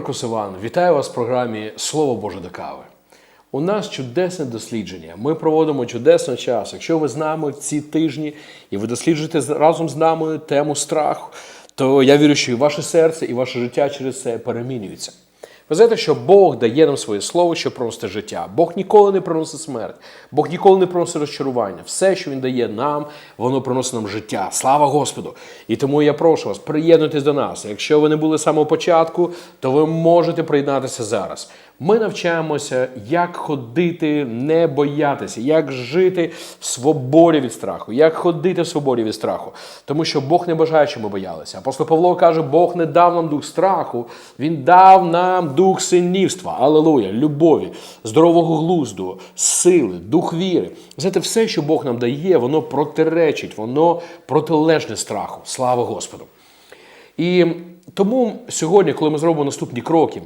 ранок. Іван, Вітаю вас в програмі Слово Боже до кави. У нас чудесне дослідження. Ми проводимо чудесний час. Якщо ви з нами в ці тижні і ви досліджуєте разом з нами тему страху, то я вірю, що і ваше серце, і ваше життя через це перемінюється. Ви знаєте, що Бог дає нам своє слово, щоб приносити життя. Бог ніколи не приносить смерть, Бог ніколи не приносить розчарування. Все, що Він дає нам, воно приносить нам життя. Слава Господу! І тому я прошу вас, приєднуйтесь до нас. Якщо ви не були з самого початку, то ви можете приєднатися зараз. Ми навчаємося, як ходити, не боятися, як жити в свободі від страху, як ходити в свободі від страху. Тому що Бог не бажає, щоб ми боялися. Апостол Павло каже, Бог не дав нам дух страху, Він дав нам дух синівства, алелуя, любові, здорового глузду, сили, дух віри. Знаєте, все, що Бог нам дає, воно протиречить, воно протилежне страху. Слава Господу! І тому сьогодні, коли ми зробимо наступні кроки,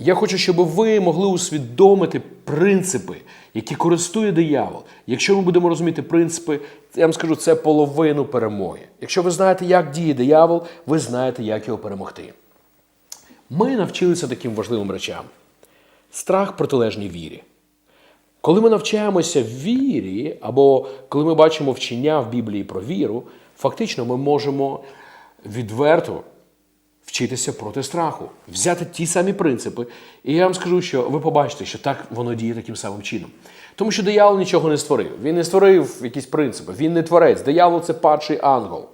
я хочу, щоб ви могли усвідомити принципи, які користує диявол. Якщо ми будемо розуміти принципи, я вам скажу, це половину перемоги. Якщо ви знаєте, як діє диявол, ви знаєте, як його перемогти. Ми навчилися таким важливим речам: страх протилежній вірі. Коли ми навчаємося вірі, або коли ми бачимо вчення в Біблії про віру, фактично ми можемо відверто вчитися проти страху, взяти ті самі принципи. І я вам скажу, що ви побачите, що так воно діє таким самим чином. Тому що диявол нічого не створив. Він не створив якісь принципи, він не творець. Диявол це падший ангел.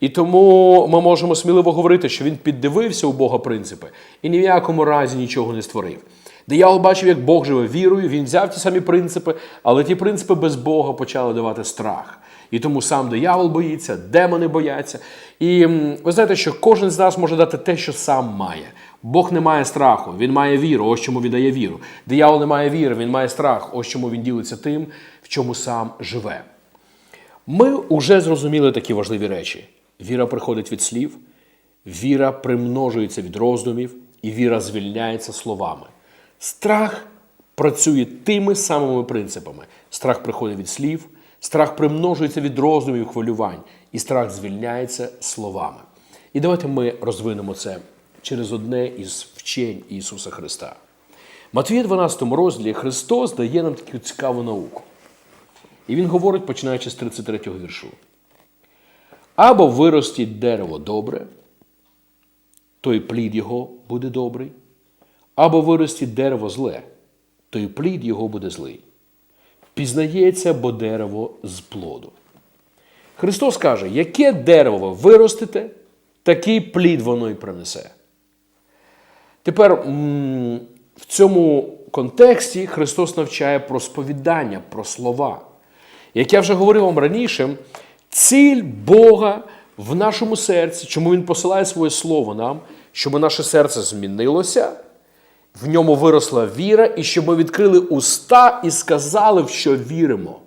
І тому ми можемо сміливо говорити, що він піддивився у Бога принципи і ні в якому разі нічого не створив. Диявол бачив, як Бог живе вірою, він взяв ті самі принципи, але ті принципи без Бога почали давати страх. І тому сам диявол боїться, демони бояться. І ви знаєте, що кожен з нас може дати те, що сам має. Бог не має страху, він має віру, ось чому він дає віру. Диявол не має віри, він має страх, ось чому він ділиться тим, в чому сам живе. Ми вже зрозуміли такі важливі речі. Віра приходить від слів, віра примножується від роздумів, і віра звільняється словами. Страх працює тими самими принципами. Страх приходить від слів, страх примножується від роздумів, хвилювань, і страх звільняється словами. І давайте ми розвинемо це через одне із вчень Ісуса Христа. Матвія 12 розділі Христос дає нам таку цікаву науку. І він говорить, починаючи з 33 віршу. Або виростіть дерево добре, то й плід його буде добрий, або виростіть дерево зле, то й плід його буде злий. Пізнається, бо дерево з плоду. Христос каже, яке дерево ви виростите, такий плід воно й принесе. Тепер в цьому контексті Христос навчає про сповідання, про слова. Як я вже говорив вам раніше, ціль Бога в нашому серці, чому Він посилає своє слово нам, щоб наше серце змінилося, в ньому виросла віра, і щоб ми відкрили уста і сказали, в що віримо.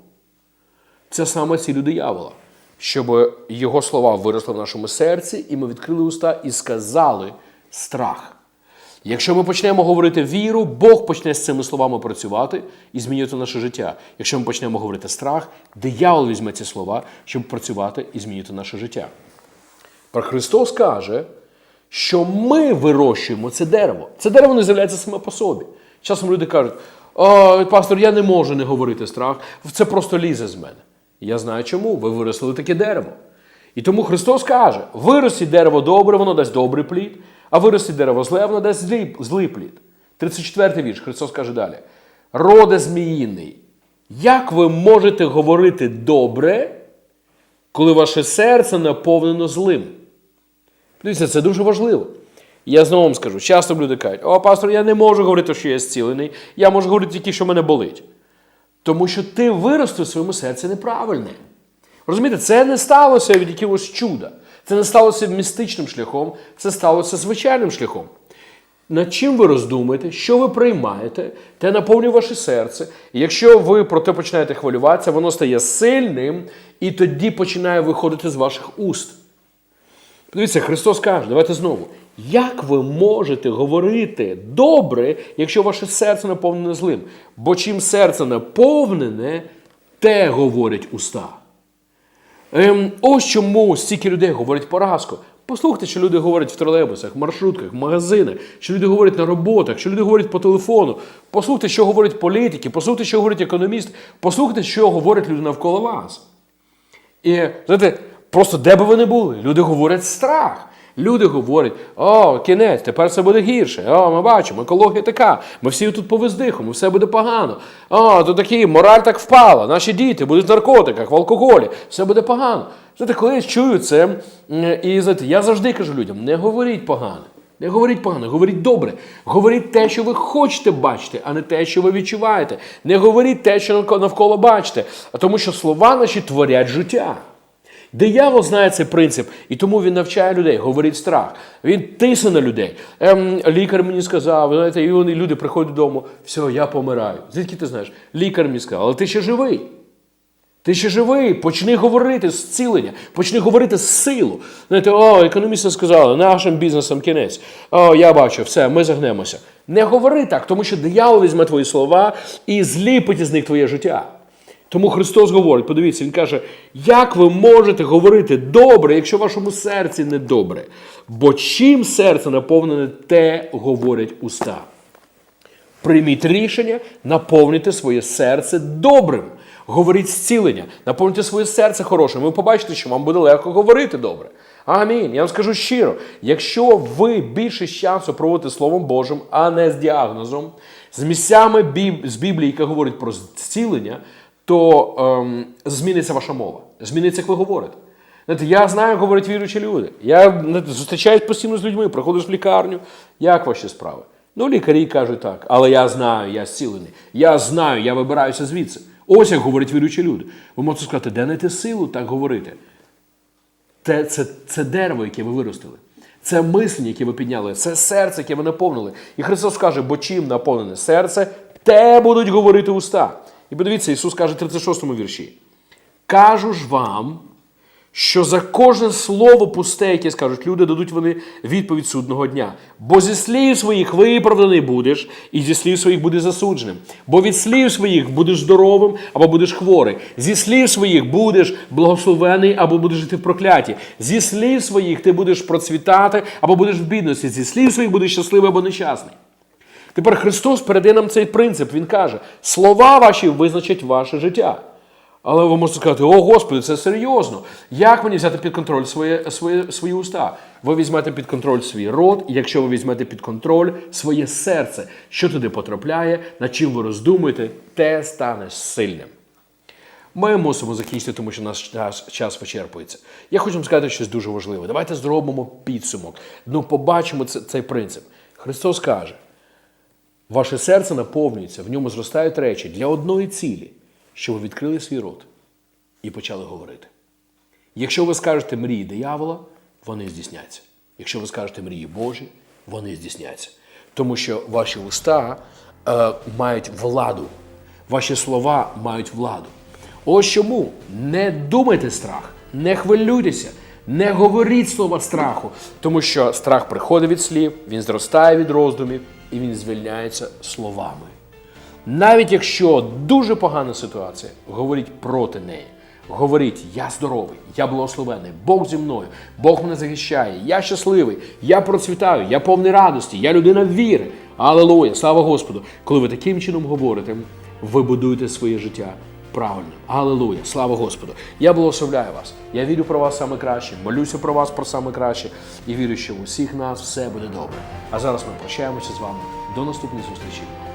Це саме ціль у диявола, щоб його слова виросли в нашому серці, і ми відкрили уста і сказали страх. Якщо ми почнемо говорити віру, Бог почне з цими словами працювати і змінювати наше життя. Якщо ми почнемо говорити страх, диявол візьме ці слова, щоб працювати і змінювати наше життя. Про Христос каже, що ми вирощуємо це дерево. Це дерево не з'являється саме по собі. Часом люди кажуть, О, пастор, я не можу не говорити страх, це просто лізе з мене. Я знаю чому. Ви виросли таке дерево. І тому Христос каже: виростіть дерево добре, воно дасть добрий плід, а виростіть дерево зле, воно дасть злий, злий плід. 34 вірш, Христос каже далі: Роде зміїний, як ви можете говорити добре, коли ваше серце наповнено злим? Дивіться, це дуже важливо. Я знову вам скажу, часто люди кажуть, о, пастор, я не можу говорити, що я зцілений, я можу говорити тільки, що мене болить. Тому що ти виростив в своєму серці неправильне. Розумієте, це не сталося від якогось чуда. Це не сталося містичним шляхом, це сталося звичайним шляхом. Над чим ви роздумаєте, що ви приймаєте, те наповнює ваше серце. І якщо ви про те починаєте хвилюватися, воно стає сильним і тоді починає виходити з ваших уст. Подивіться, Христос каже, давайте знову. Як ви можете говорити добре, якщо ваше серце наповнене злим? Бо чим серце наповнене, те говорять уста. Ем, ось чому стільки людей говорять поразку. Послухайте, що люди говорять в тролейбусах, маршрутках, магазинах, що люди говорять на роботах, що люди говорять по телефону. Послухайте, що говорять політики, послухайте, що говорять економісти, послухайте, що говорять люди навколо вас. І знаєте, просто де би ви не були, люди говорять страх. Люди говорять, о, кінець, тепер все буде гірше. О, ми бачимо, екологія така. Ми всі тут по все буде погано. О, то такі, мораль так впала. Наші діти будуть в наркотиках, в алкоголі, все буде погано. Знаєте, коли я чую це, і знаєте, я завжди кажу людям: не говоріть погано. Не говоріть погано, говоріть добре. Говоріть те, що ви хочете бачити, а не те, що ви відчуваєте. Не говоріть те, що навко- навколо бачите, а тому що слова наші творять життя. Диявол знає цей принцип, і тому він навчає людей, говорить страх. Він тисне на людей. Ем, лікар мені сказав, знаєте, і вони люди приходять додому, все, я помираю. Звідки ти знаєш? Лікар мені сказав, але ти ще живий. Ти ще живий, почни говорити з цілення, почни говорити з силу. Знаєте, о, економісти сказали, нашим бізнесом кінець. О, я бачу, все, ми загнемося. Не говори так, тому що диявол візьме твої слова і зліпить із них твоє життя. Тому Христос говорить, подивіться, Він каже, як ви можете говорити добре, якщо в вашому серці не добре? Бо чим серце наповнене, те говорять уста. Прийміть рішення наповнити своє серце добрим. Говоріть зцілення, наповнюйте своє серце хорошим. Ви побачите, що вам буде легко говорити добре. Амінь. Я вам скажу щиро: якщо ви більше часу проводите Словом Божим, а не з діагнозом, з місцями з Біблії, яка говорить про зцілення, то ем, зміниться ваша мова, зміниться, як ви говорите. Знаєте, я знаю, говорять віруючі люди. Я знаєте, зустрічаюсь постійно з людьми, приходиш в лікарню. Як ваші справи? Ну, лікарі кажуть так, але я знаю, я зцілений. Я знаю, я вибираюся звідси. Ось як говорять віруючі люди. Ви можете сказати, де знайти силу так говорити? Це, це, це дерево, яке ви виростили. Це мислення, яке ви підняли, це серце, яке ви наповнили. І Христос каже, бо чим наповнене серце, те будуть говорити уста. І подивіться, Ісус каже в 36 му вірші. Кажу ж вам, що за кожне слово пусте, яке скажуть люди, дадуть вони відповідь судного дня. Бо зі слів своїх виправданий будеш, і зі слів своїх будеш засудженим. Бо від слів своїх будеш здоровим або будеш хворий. Зі слів своїх будеш благословений або будеш жити в прокляті. Зі слів своїх ти будеш процвітати або будеш в бідності. Зі слів своїх будеш щасливий або нещасний. Тепер Христос передає нам цей принцип. Він каже: слова ваші визначать ваше життя. Але ви можете сказати, о Господи, це серйозно. Як мені взяти під контроль своє, своє, свої уста? Ви візьмете під контроль свій рот, якщо ви візьмете під контроль своє серце, що туди потрапляє, над чим ви роздумуєте, те стане сильним. Ми мусимо закінчити, тому що наш час, час вичерпується. Я хочу вам сказати щось дуже важливе. Давайте зробимо підсумок. Ну, побачимо це- цей принцип. Христос каже: ваше серце наповнюється, в ньому зростають речі для одної цілі, що ви відкрили свій рот і почали говорити. Якщо ви скажете мрії диявола, вони здійсняться. Якщо ви скажете мрії Божі, вони здійсняться. Тому що ваші уста е, мають владу, ваші слова мають владу. Ось чому не думайте страх, не хвилюйтеся, не говоріть слова страху, тому що страх приходить від слів, він зростає від роздумів і він звільняється словами. Навіть якщо дуже погана ситуація, говоріть проти неї. Говоріть, я здоровий, я благословений, Бог зі мною, Бог мене захищає, я щасливий, я процвітаю, я повний радості, я людина віри. Алелуя, слава Господу! Коли ви таким чином говорите, ви будуєте своє життя правильно. Алелуя, слава Господу! Я благословляю вас. Я вірю про вас саме краще, молюся про вас про саме краще і вірю, що у всіх нас все буде добре. А зараз ми прощаємося з вами. До наступних зустрічей.